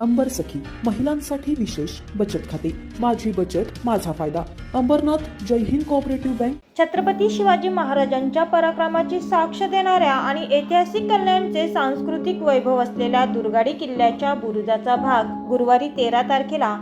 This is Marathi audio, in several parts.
अंबर सखी महिलांसाठी विशेष बचत खाते. माझी बचत माझा फायदा. Ambernath Jai Hind cooperative bank. Chhatrapati Shivaji महाराजांच्या पराक्रमाची साक्ष देणाऱ्या आणि ऐतिहासिक कल्याणचे सांस्कृतिक वैभव असलेल्या दुर्गाडी किल्ल्याच्या बुरुजाचा भाग गुरुवारी तेरा तारखेला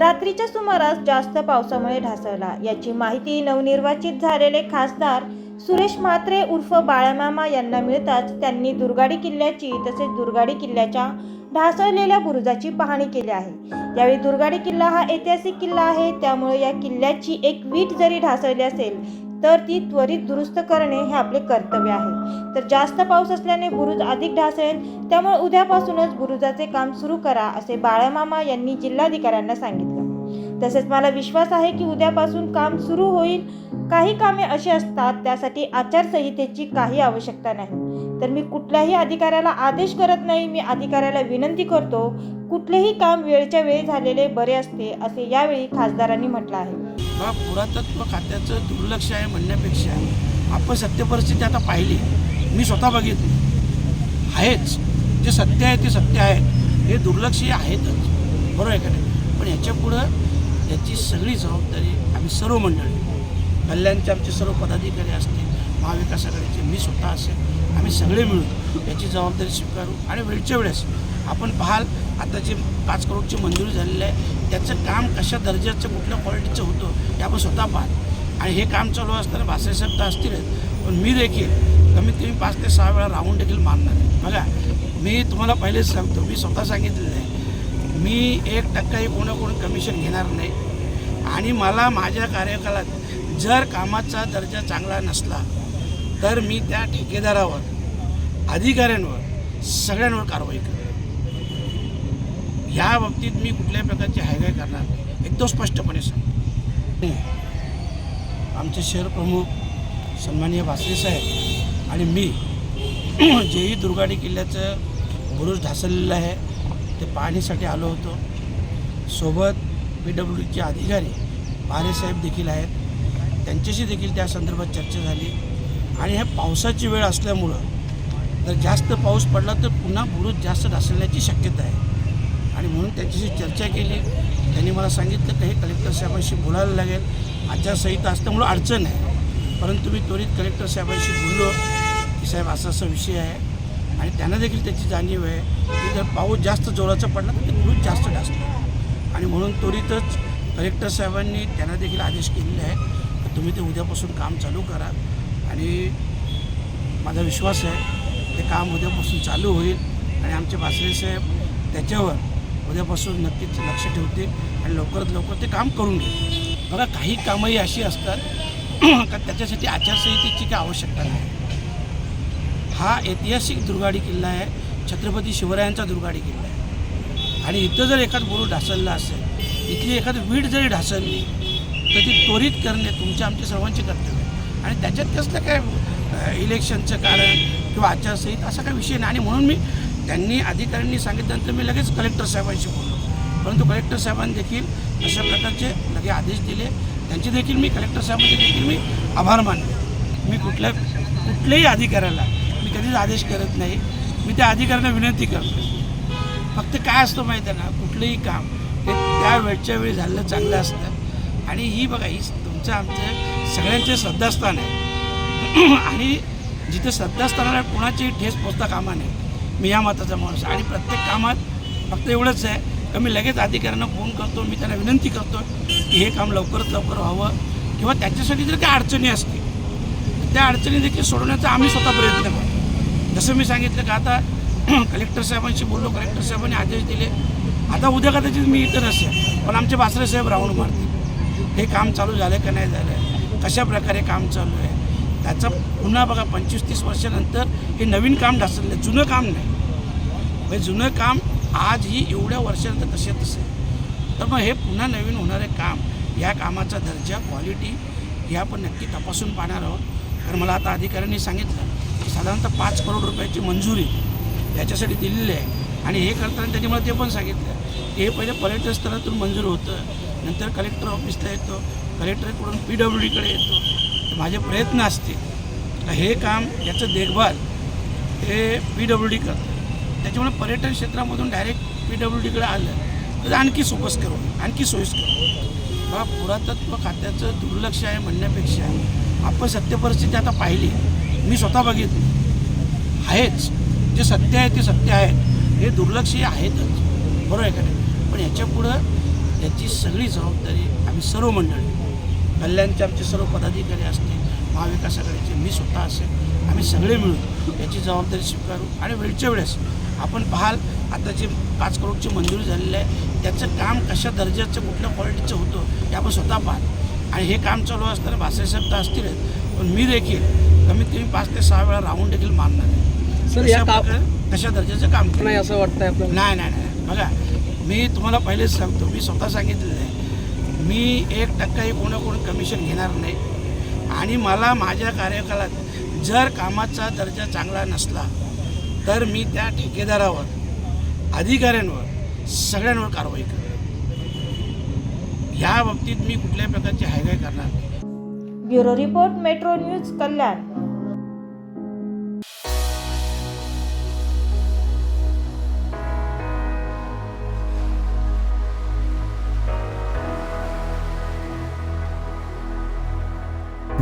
रात्रीच्या सुमारास जास्त पावसामुळे ढासळला. याची माहिती नवनिर्वाचित झालेले खासदार सुरेश म्हात्रे उर्फ बाळामामा यांना मिळताच त्यांनी दुर्गाडी किल्ल्याची तसेच दुर्गाडी किल्ल्याच्या ढासळलेल्या बुरुजाची पाहणी केली आहे. यावेळी दुर्गाडी किल्ला हा ऐतिहासिक किल्ला आहे. त्यामुळे या किल्ल्याची एक वीट जरी ढासळली असेल तर ती त्वरित दुरुस्त करणे हे आपले कर्तव्य आहे. तर जास्त पाऊस असल्याने बुरुज अधिक ढासळेल त्यामुळे उद्यापासूनच बुरुजाचे काम सुरू करा असे बाळामामा यांनी जिल्हाधिकाऱ्यांना सांगितलं. तसेच मला विश्वास आहे की उद्यापासून काम सुरू होईल. काही कामे अशी असतात त्यासाठी आचारसंहितेची काही आवश्यकता नाही. तर मी कुठल्याही अधिकाऱ्याला आदेश करत नाही मी अधिकाऱ्याला विनंती करतो कुठलेही काम वेळच्या वेळी झालेले बरे असते असे यावेळी खासदारांनी म्हटलं आहे. पुरातत्व खात्याचं दुर्लक्ष आहे म्हणण्यापेक्षा आपण सत्य परिस्थिती आता पाहिली. मी स्वतः बघितली. आहेच. जे सत्य आहे ते सत्य आहे. हे दुर्लक्ष हे आहेतच. बरोबर आहे का नाही? पण याच्यापुढं याची सगळी जबाबदारी आम्ही सर्व मंडळी कल्याणचे आमचे सर्व पदाधिकारी असतील महाविकास आघाडीचे मी स्वतः असेल आम्ही सगळे मिळून याची जबाबदारी स्वीकारू आणि वेळच्या वेळेस आपण पाहाल आता जे पाच करोडची मंजुरी झालेली आहे त्याचं काम कशा दर्जाचं कुठल्या क्वालिटीचं होतं हे आपण स्वतः पाहाल. आणि हे काम चालू असताना भासाहेब तर असतीलच पण मी देखील कमीत कमी पाच ते सहा वेळा राहून देखील मारणार आहे. बघा मी तुम्हाला पहिलेच सांगतो मी स्वतः सांगितलेलं आहे मी एक टक्काही कोणाकडून कमिशन घेणार नाही. आणि मला माझ्या कार्यकालात जर कामाचा दर्जा चांगला नसला तर मी त्या ठेकेदारावर अधिकाऱ्यांवर सगळ्यांवर कारवाई करेन या बाबतीत मी कुठल्याही प्रकारची हायगाय करणार नाही. एकदम स्पष्टपणे सांगतो. आमचे शहर प्रमुख सन्माननीय भासरे साहेब आणि मी जेही दुर्गाडी किल्ल्याचं बुरुज ढासळलेलं आहे. ते पाहण्यासाठी आलो होतो. सोबत पी डब्ल्यू डीचे अधिकारी भारे साहेब देखील आहेत. त्यांच्याशी देखील त्या संदर्भात चर्चा झाली. आणि ह्या पावसाची वेळ असल्यामुळं जर जास्त पाऊस पडला तर पुन्हा बुरुज जास्त ढासळण्याची शक्यता आहे. आणि म्हणून त्यांच्याशी चर्चा केली. त्यांनी मला सांगितलं की हे कलेक्टर साहेबांशी बोलायला लागेल. आचारसंहिता असल्यामुळं अडचण आहे. परंतु मी त्वरित कलेक्टर साहेबांशी बोललो की साहेब असा असा विषय आहे. आणि त्यांना देखील त्याची जाणीव आहे की जर पाऊस जास्त जोराचा पडला तर ते बुरुज जास्त ढासलं आणि म्हणून त्वरितच कलेक्टर साहेबांनी त्यांना देखील आदेश केलेले आहे तुम्ही ते उद्यापासून काम चालू करा. आणि माझा विश्वास आहे ते काम उद्यापासून चालू होईल आणि आमचे भासरे साहेब त्याच्यावर उद्यापासून नक्कीच लक्ष ठेवतील आणि लवकरात लवकर ते काम करून घेतील. बघा काही कामंही अशी असतात का त्याच्यासाठी आचारसंहितेची काही आवश्यकता नाही. हा ऐतिहासिक दुर्गाडी किल्ला आहे छत्रपती शिवरायांचा दुर्गाडी किल्ला आहे. आणि इथं जर एखाद गुरु ढासळला असेल इथली एखादी वीट जरी ढासळली तर ती त्वरित करणे तुमच्या आमच्या सर्वांचे कर्तव्य आणि त्याच्यात कसलं काय इलेक्शनचं कारण किंवा आचारसंहिता असा काही विषय नाही. आणि म्हणून मी त्यांनी अधिकाऱ्यांनी सांगितल्यानंतर मी लगेच कलेक्टर साहेबांशी बोललो. परंतु कलेक्टर साहेबांनी देखील अशा प्रकारचे लगे आदेश दिले. त्यांचे देखील मी कलेक्टर साहेबांचे देखील मी आभार मानले. मी कुठल्या कुठल्याही अधिकाऱ्याला मी कधीच आदेश करत नाही. मी त्या अधिकाऱ्यांना विनंती करतो फक्त काय असतं माहिती आहे ना कुठलंही काम हे त्या वेळच्या वेळी झालेलं चांगलं असतं. आणि ही बघा ही तुमचं आमचं सगळ्यांचे श्रद्धास्थान आहे. आणि जिथे श्रद्धास्थानाला कुणाची ठेस पोचता कामा नाही मी या मताचा माणूस आणि प्रत्येक कामात फक्त एवढंच आहे का मी लगेच अधिकाऱ्यांना फोन करतो मी त्यांना विनंती करतो की हे काम लवकरात लवकर व्हावं किंवा त्याच्यासाठी जर काही अडचणी असतील त्या अडचणी देखील सोडवण्याचा आम्ही स्वतः प्रयत्न करतो. जसं मी सांगितलं का आता कलेक्टर साहेबांशी बोललो कलेक्टर साहेबांनी आदेश दिले. आता उद्या कदाचित मी इथं नसेल पण आमचे बासरे साहेब राऊंड मारतील. हे काम चालू झालं का नाही झालं कशा प्रकारे काम चालू आहे. त्याचं पुन्हा बघा पंचवीस तीस वर्षानंतर हे नवीन काम ढासळलं. जुनं काम नाही. म्हणजे जुनं काम आजही एवढ्या वर्षानंतर कसे तसे. तर मग हे पुन्हा नवीन होणारे काम या कामाचा दर्जा क्वालिटी हे आपण नक्की तपासून पाहणार आहोत. कारण मला आता अधिकाऱ्यांनी सांगितलं की साधारणतः पाच करोड रुपयाची मंजुरी याच्यासाठी दिलेली आहे. आणि हे करताना त्यांनी मला ते पण सांगितलं की हे पहिले पर्यटन स्थळातून मंजूर होतं. नंतर कलेक्टर ऑफिसला येतो. कलेक्टरकडून पी डब्ल्यू डीकडे येतो. माझे प्रयत्न असतील हे काम याचं देखभाल हे पी डब्ल्यू डी करतं. त्याच्यामुळे पर्यटन क्षेत्रामधून डायरेक्ट पी डब्ल्यू डीकडे आलं तर आणखी सोपस्कर होईल आणखी सोयीस्कर. होईल पुरातत्व खात्याचं दुर्लक्ष आहे म्हणण्यापेक्षा आपण सत्य परिस्थिती आता पाहिली. मी स्वतः बघितली. आहेच. जे सत्य आहे ते सत्य आहे. हे दुर्लक्ष आहेतच. बरोबर आहे का नाही? पण याच्या पुढं याची सगळी जबाबदारी आम्ही सर्व मंडळी कल्याणचे आमचे सर्व पदाधिकारी असतील महाविकास आघाडीचे मी स्वतः असेल आम्ही सगळे मिळून याची जबाबदारी स्वीकारू आणि वेळच्या वेळेस आपण पाहाल आता जे पाच करोडची मंजुरी झालेली आहे त्याचं काम कशा दर्जाचं कुठल्या क्वालिटीचं होतं हे आपण स्वतः पाहाल. आणि हे काम चालू असताना भाषासाहेब तर असतीलच पण मी देखील कमीत कमी पाच ते सहा वेळा राहून देखील मारणार आहे. सर, या कशा काम- प्रकारे- कशा दर्जाचं काम. नाही असं वाटतंय आपल्याला. नाही नाही नाही. बघा मी तुम्हाला पहिलेच सांगतो मी स्वतः सांगितलेलं आहे. मी एक टक्काही कोणाकडून कमिशन घेणार नाही. आणि मला माझ्या कार्यकालात जर कामाचा दर्जा चांगला नसला तर मी त्या ठेकेदारावर अधिकाऱ्यांवर सगळ्यांवर कारवाई करेन ह्या बाबतीत मी कुठल्याही प्रकारची हायगाय करणार bureau report metro news Kalyan.